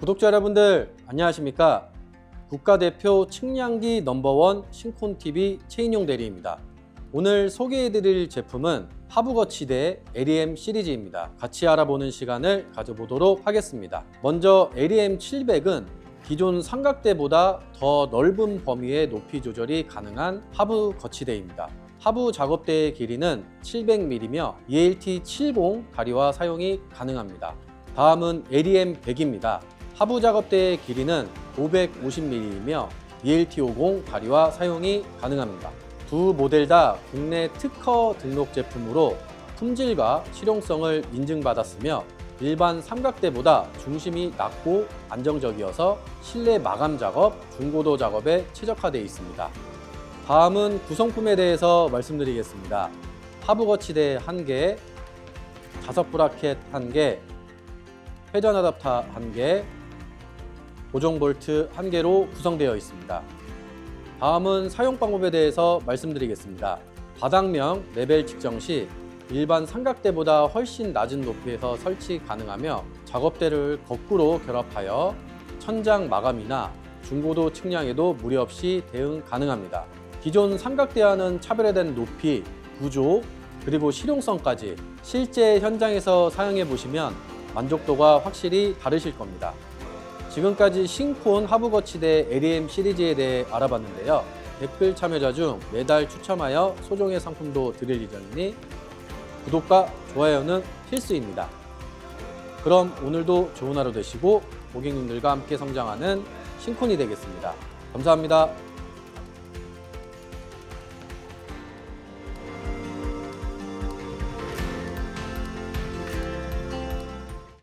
구독자 여러분들 안녕하십니까? 국가대표 측량기 넘버원 신콘TV 최인용 대리입니다. 오늘 소개해드릴 제품은 하부거치대 LEM 시리즈입니다. 같이 알아보는 시간을 가져보도록 하겠습니다. 먼저 LEM 700은 기존 삼각대보다 더 넓은 범위의 높이 조절이 가능한 하부 거치대입니다. 하부 작업대의 길이는 700mm며 ELT 70 다리와 사용이 가능합니다. 다음은 LEM 100입니다. 하부 작업대의 길이는 550mm이며 ELT 50 다리와 사용이 가능합니다. 두 모델 다 국내 특허 등록 제품으로 품질과 실용성을 인증받았으며 일반 삼각대보다 중심이 낮고 안정적이어서 실내 마감 작업, 중고도 작업에 최적화되어 있습니다. 다음은 구성품에 대해서 말씀드리겠습니다. 하부 거치대 1개, 자석 브라켓 1개, 회전 어댑터 1개, 고정 볼트 1개로 구성되어 있습니다. 다음은 사용 방법에 대해서 말씀드리겠습니다. 바닥면 레벨 측정 시 일반 삼각대보다 훨씬 낮은 높이에서 설치 가능하며 작업대를 거꾸로 결합하여 천장 마감이나 중고도 측량에도 무리 없이 대응 가능합니다. 기존 삼각대와는 차별화된 높이, 구조, 그리고 실용성까지 실제 현장에서 사용해 보시면 만족도가 확실히 다르실 겁니다. 지금까지 신콘 하부거치대 LEM 시리즈에 대해 알아봤는데요. 댓글 참여자 중 매달 추첨하여 소정의 상품도 드릴 예정이니 구독과 좋아요는 필수입니다. 그럼 오늘도 좋은 하루 되시고 고객님들과 함께 성장하는 신콘이 되겠습니다. 감사합니다.